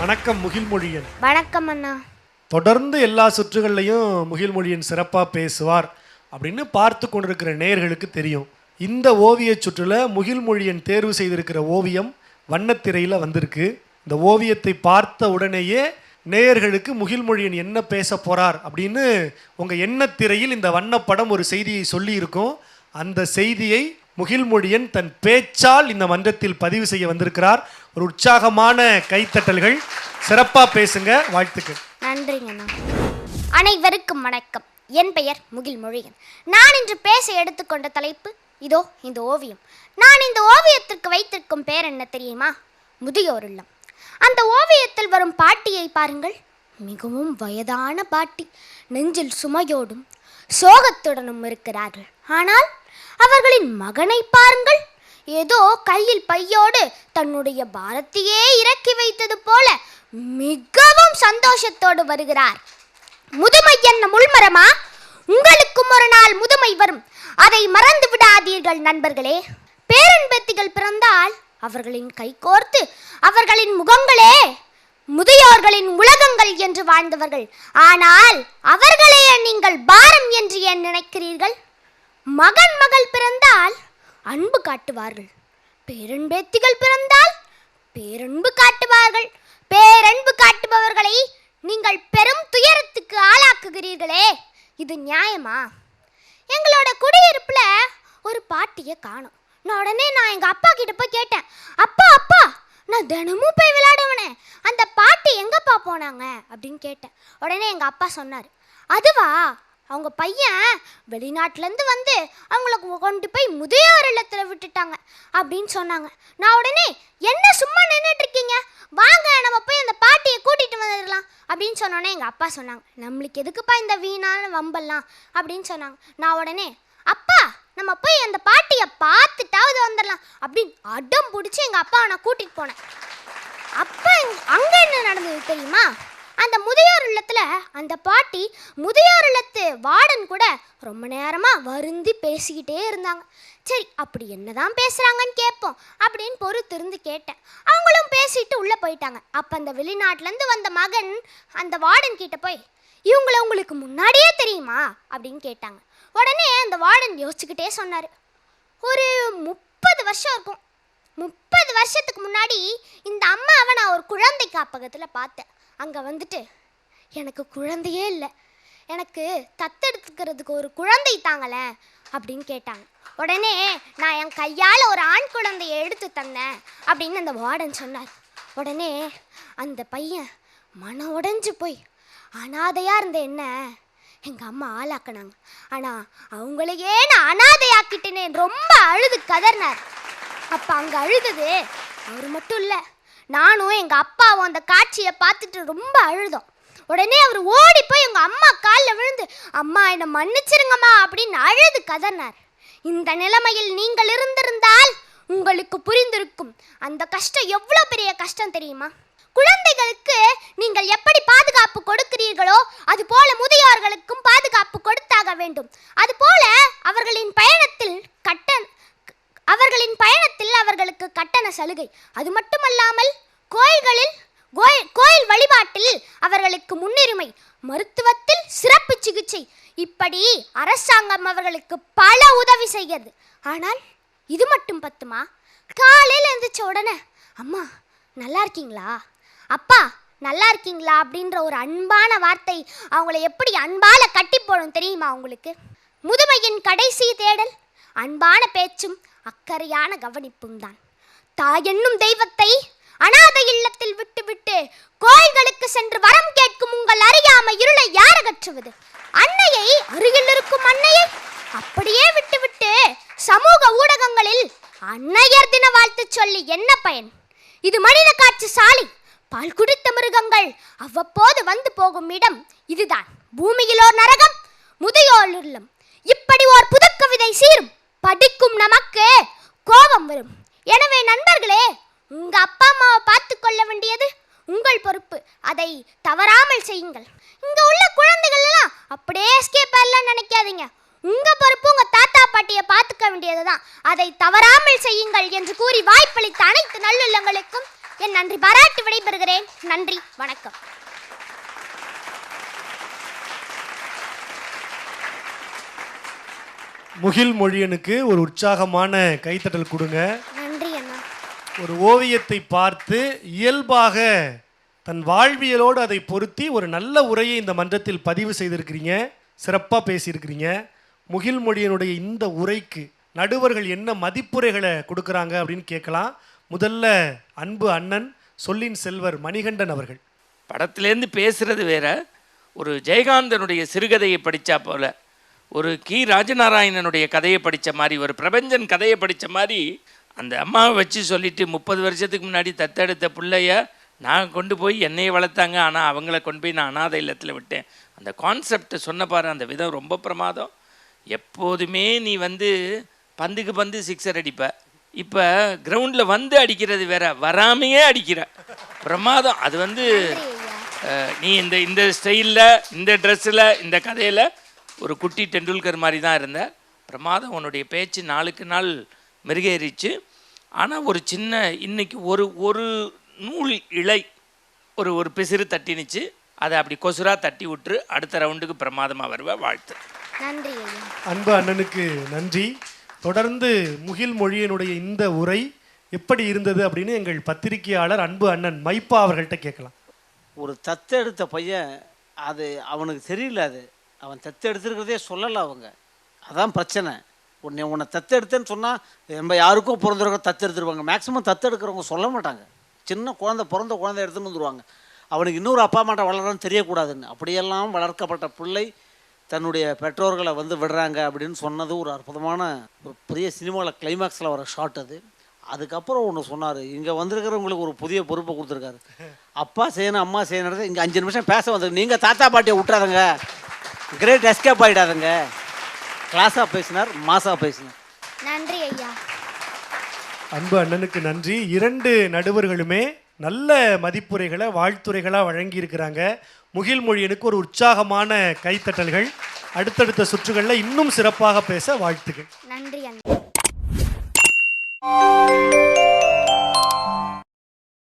வணக்கம் முகில்மொழியன் வணக்கம் அண்ணா. தொடர்ந்து எல்லா சுற்றுகள்லையும் முகில்மொழியன் சிறப்பாக பேசுவார் அப்படின்னு பார்த்து கொண்டிருக்கிற நேயர்களுக்கு தெரியும். இந்த ஓவிய சுற்றுல முகில்மொழியன் தேர்வு செய்திருக்கிற ஓவியம் வண்ணத்திரையில் வந்திருக்கு. இந்த ஓவியத்தை பார்த்த உடனேயே நேயர்களுக்கு முகில்மொழியன் என்ன பேச போறார் அப்படின்னு உங்க எண்ணத்திரையில் இந்த வண்ணப்படம் ஒரு செய்தியை சொல்லி இருக்கும் அந்த செய்தியை முகில்மொழியன் தன் பேச்சால் இந்த மன்றத்தில் பதிவு செய்ய வந்திருக்கிறார். ஒரு உற்சாகமான கைத்தட்டல்கள். சிறப்பா பேசுங்க. வாழ்த்துக்கள். நன்றிங்கண்ணா அனைவருக்கும் வணக்கம். என் பெயர் முகில் மொழியன். நான் இன்று பேச எடுத்துக்கொண்ட தலைப்பு இதோ இந்த ஓவியம். நான் இந்த ஓவியத்திற்கு வைத்திருக்கும் பேர் என்ன தெரியுமா? முதியோர் இல்லம். அந்த ஓவியத்தில் வரும் பாட்டியை பாருங்கள். மிகவும் வயதான பாட்டி. நெஞ்சில் சுமையோடும் சோகத்துடனும் இருக்கிறார்கள். ஆனால் அவர்களின் மகனை பாருங்கள். ஏதோ கையில் பையோடு தன்னுடைய பாரத்தையே இறக்கி வைத்தது போல மிகவும் சந்தோஷத்தோடு வருகிறார். முதுமை என்ன முள்மரமா? உங்களுக்கும் ஒரு நாள் முதுமை வரும். அதை மறந்து விடாதீர்கள் நண்பர்களே. பேரன்பத்திகள் பிறந்தால் அவர்களின் கைகோர்த்து அவர்களின் முகங்களே முதியோர்களின் உலகங்கள் என்று வாழ்ந்தவர்கள். ஆனால் அவர்களே நீங்கள் பாரம் என்று ஏன் நினைக்கிறீர்கள்? மகன் மகள் பிறந்தால் அன்பு காட்டுவார்கள். பேரன்பேத்திகள் பிறந்தால் பேரன்பு காட்டுவார்கள். பேரன்பு காட்டுபவர்களை நீங்கள் பெரும் துயரத்துக்கு ஆளாக்குகிறீர்களே. இது நியாயமா? எங்களோட குடியிருப்புல ஒரு பாட்டியை காணும். நான் உடனே நான் எங்க அப்பா கிட்ட போய் கேட்டேன். அப்பா அப்பா நான் தினமும் போய் விளையாடுவனே. அந்த பாட்டி எங்கப்பா போனாங்க? அப்படின்னு கேட்டேன். உடனே எங்க அப்பா சொன்னார். அதுவா? அவங்க பையன் வெளிநாட்டிலேருந்து வந்து அவங்கள கொண்டு போய் முதியோர் இல்லத்தில் விட்டுட்டாங்க அப்படின்னு சொன்னாங்க. நான் உடனே என்ன சும்மா நின்றுட்டு இருக்கீங்க வாங்க நம்ம போய் அந்த பாட்டியை கூட்டிகிட்டு வந்துடலாம் அப்படின்னு சொன்னோன்னே எங்கள் அப்பா சொன்னாங்க. நம்மளுக்கு எதுக்குப்பா இந்த வீணான வம்பெல்லாம்? அப்படின்னு சொன்னாங்க. நான் உடனே அப்பா நம்ம போய் அந்த பாட்டியை பார்த்துட்டாவது வந்துடலாம் அப்படின்னு அடம் பிடிச்சி எங்கள் அப்பாவை நான் கூட்டிகிட்டு போனேன். அப்போ அங்கே என்ன நடந்தது தெரியுமா? அந்த முதியோர் இல்லத்தில் அந்த பாட்டி முதியோர் இல்லத்து வார்டன் கூட ரொம்ப நேரமாக வருந்தி பேசிக்கிட்டே இருந்தாங்க. சரி அப்படி என்னதான் பேசுகிறாங்கன்னு கேட்போம் அப்படின்னு பொறுத்திருந்து கேட்டேன். அவங்களும் பேசிட்டு உள்ளே போயிட்டாங்க. அப்போ அந்த வெளிநாட்டிலேருந்து வந்த மகன் அந்த வார்டன் கிட்ட போய் இவங்கள உங்களுக்கு முன்னாடியே தெரியுமா? அப்படின்னு கேட்டாங்க. உடனே அந்த வார்டன் யோசிச்சுக்கிட்டே சொன்னார். ஒரு முப்பது வருஷம் இருக்கும். முப்பது வருஷத்துக்கு முன்னாடி இந்த அம்மாவை நான் ஒரு குழந்தை காப்பகத்தில் பார்த்தேன். அங்கே வந்துட்டு எனக்கு குழந்தையே இல்லை. எனக்கு தத்தெடுத்துக்கிறதுக்கு ஒரு குழந்தை தாங்களேன் அப்படின்னு கேட்டாங்க. உடனே நான் என் கையால் ஒரு ஆண் குழந்தையை எடுத்து தந்தேன் அப்படின்னு அந்த வார்டன் சொன்னார். உடனே அந்த பையன் மன உடைஞ்சு போய் அனாதையாக இருந்த என்ன? எங்கள் அம்மா ஆளாக்குனாங்க. ஆனால் அவங்களையே நான் அனாதையாக்கிட்டேனே ரொம்ப அழுது கதறினார். அப்போ அங்கே அழுதது அவர் மட்டும் இல்லை நானும் எங்கள் அப்பாவும் அந்த காட்சியை பார்த்துட்டு ரொம்ப அழுதோம். உடனே அவர் ஓடி போய் எங்கள் அம்மா காலில் விழுந்து அம்மா என்னை மன்னிச்சிருங்கம்மா அப்படின்னு அழுது கதனார். இந்த நிலைமையில் நீங்கள் இருந்திருந்தால் உங்களுக்கு புரிந்திருக்கும். அந்த கஷ்டம் எவ்வளோ பெரிய கஷ்டம் தெரியுமா? குழந்தைகளுக்கு கோயில் அவர்களுக்கு முன்னுரிமை மருத்துவத்தில் சிறப்பு சிகிச்சை. இப்படி அரசாங்கம் அவர்களுக்கு பல உதவி செய்கிறது. ஆனால் இது மட்டும் பத்துமா? காலையில் எழுந்திரிச்ச உடனே அம்மா நல்லா இருக்கீங்களா? அப்பா நல்லா இருக்கீங்களா? அப்படின்ற ஒரு அன்பான வார்த்தை அவங்கள எப்படி அன்பால கட்டி போடும் தெரியுமா உங்களுக்கு? முதுமையின் கடைசி தேடல் அன்பான பேச்சும் அக்கறையான கவனிப்பும் தான். தாய் என்னும் தெய்வத்தை அனாதை இல்லத்தில் விட்டு விட்டு கோயில்களுக்கு சென்று வரம் கேட்கும் உங்கள் அறியாமை இருளை யார் அகற்றுவது? அன்னையை அருகில் இருக்கும் அன்னையை அப்படியே விட்டுவிட்டு சமூக ஊடகங்களில் அன்னையர் தின வாழ்த்து சொல்லி என்ன பயன்? இது மனித காட்சி சாலை. பால் குடித்த மிருகங்கள் அவ்வப்போது வந்து போகும் இடம் இதுதான். பூமியிலோர் நரகம் முதியோர் இல்லம். இப்படி ஓர் புதுக்கவிதை சீரும். படிக்கும் நமக்கு கோபம் வரும். எனவே நண்பர்களே உங்க அப்பா அம்மாவை பார்த்து கொள்ள வேண்டியது உங்கள் பொறுப்பு. அதை தவறாமல் செய்யுங்கள். இங்க உள்ள குழந்தைகள் எல்லாம் அப்படியே எஸ்கேப் ஆகலாம் நினைக்காதீங்க. உங்க பொறுப்பு உங்க தாத்தா பாட்டியை பார்த்துக்க வேண்டியதுதான். அதை தவறாமல் செய்யுங்கள் என்று கூறி வாய்ப்பளித்த அனைத்து நல்லுள்ளங்களுக்கும் என் நன்றி. பாராட்டி விடைபெறுகிறேன். நன்றி. வணக்கம். முகில் மொழியனுக்கு ஒரு உற்சாகமான கைத்தட்டல் கொடுங்க. ஒரு ஓவியத்தை பார்த்து இயல்பாக தன் வாழ்வியலோடு அதை பொருத்தி ஒரு நல்ல உரையை இந்த மன்றத்தில் பதிவு செய்திருக்கிறீங்க சிறப்பாக பேசியிருக்கிறீங்க. முகில்மொழியனுடைய இந்த உரைக்கு நடுவர்கள் என்ன மதிப்புரைகளை கொடுக்குறாங்க அப்படின்னு கேட்கலாம். முதல்ல அன்பு அண்ணன் சொல்லின் செல்வர் மணிகண்டன் அவர்கள். படத்துலேருந்து பேசுறது வேற. ஒரு ஜெயகாந்தனுடைய சிறுகதையை படித்தா போல ஒரு கி. ராஜநாராயணனுடைய கதையை படித்த மாதிரி ஒரு பிரபஞ்சன் கதையை படித்த மாதிரி அந்த அம்மாவை வச்சு சொல்லிட்டு முப்பது வருஷத்துக்கு முன்னாடி தத்தெடுத்த பிள்ளைய நான் கொண்டு போய் என்னையை வளர்த்தாங்க. ஆனால் அவங்கள கொண்டு போய் நான் அனாதை இல்லத்தில் விட்டேன். அந்த கான்செப்டை சொன்ன பாரு அந்த விதம் ரொம்ப பிரமாதம். எப்போதுமே நீ வந்து பந்துக்கு பந்து சிக்ஸர் அடிப்ப. இப்போ கிரவுண்டில் வந்து அடிக்கிறது வேற வராமையே அடிக்கிற. பிரமாதம். அது வந்து நீ இந்த இந்த ஸ்டைலில் இந்த ட்ரெஸ்ஸில் இந்த கதையில் ஒரு குட்டி டெண்டுல்கர் மாதிரி தான் இருந்த. பிரமாதம் உன்னுடைய பேச்சு நாளுக்கு நாள் மெருகேறிச்சு. ஆனால் ஒரு சின்ன இன்னைக்கு ஒரு ஒரு நூல் இழை ஒரு ஒரு பிசிறு தட்டினுச்சு அதை அப்படி கொசுரா தட்டி விட்டுரு அடுத்த ரவுண்டுக்கு பிரமாதமாக வருவ வாழ்த்து. நன்றி ஐயா. அன்பு அண்ணனுக்கு நன்றி. தொடர்ந்து முகில் மொழியனுடைய இந்த உரை எப்படி இருந்தது அப்படின்னு எங்கள் பத்திரிகையாளர் அன்பு அண்ணன் மைப்பா அவர்கள்ட்ட கேட்கலாம். ஒரு தத்தெடுத்த பையன் அது அவனுக்கு தெரியல அது. அவன் தத்தெடுத்துருக்கிறதே சொல்லலை அவங்க. அதான் பிரச்சனை. உன்னை உன்னை தத்தெடுத்தேன்னு சொன்னால் நம்ம யாருக்கும் பிறந்தவங்க தத்தெடுத்துருவாங்க. மேக்ஸிமம் தத்தெடுக்கிறவங்க சொல்ல மாட்டாங்க. சின்ன குழந்தை பிறந்த குழந்தை எடுத்துன்னு வந்துடுவாங்க அவனுக்கு இன்னொரு அப்பா அம்மாட்ட வளரன்னு தெரியக்கூடாதுன்னு. அப்படியெல்லாம் வளர்க்கப்பட்ட பிள்ளை தன்னுடைய பெற்றோர்களை வந்து விடுறாங்க அப்படின்னு சொன்னது ஒரு அற்புதமான ஒரு பெரிய சினிமாவில் கிளைமேக்ஸில் வர ஷாட் அது. அதுக்கப்புறம் ஒன்று சொன்னார். இங்கே வந்திருக்கிறவங்களுக்கு ஒரு புதிய பொறுப்பை கொடுத்துருக்காரு. அப்பா செய்யணும் அம்மா செய்யணும் இங்கே அஞ்சு நிமிஷம் பேச வந்து நீங்கள் தாத்தா பாட்டியை விட்டுறாதுங்க. கிரேட் எஸ்கேப் ஆகிடாதுங்க கிளாஸாக பேசினார் மாசாக பேசினார். நன்றி ஐயா. அன்பு அண்ணனுக்கு நன்றி. இரண்டு நடுவர்களுமே நல்ல மதிப்புரைகளை வாழ்த்துரைகளாக வழங்கியிருக்கிறாங்க. முகில்மொழியனுக்கு ஒரு உற்சாகமான கைத்தட்டல்கள். அடுத்தடுத்த சுற்றுகளில் இன்னும் சிறப்பாக பேச வாழ்த்துக்கள் நன்றி அண்ணா.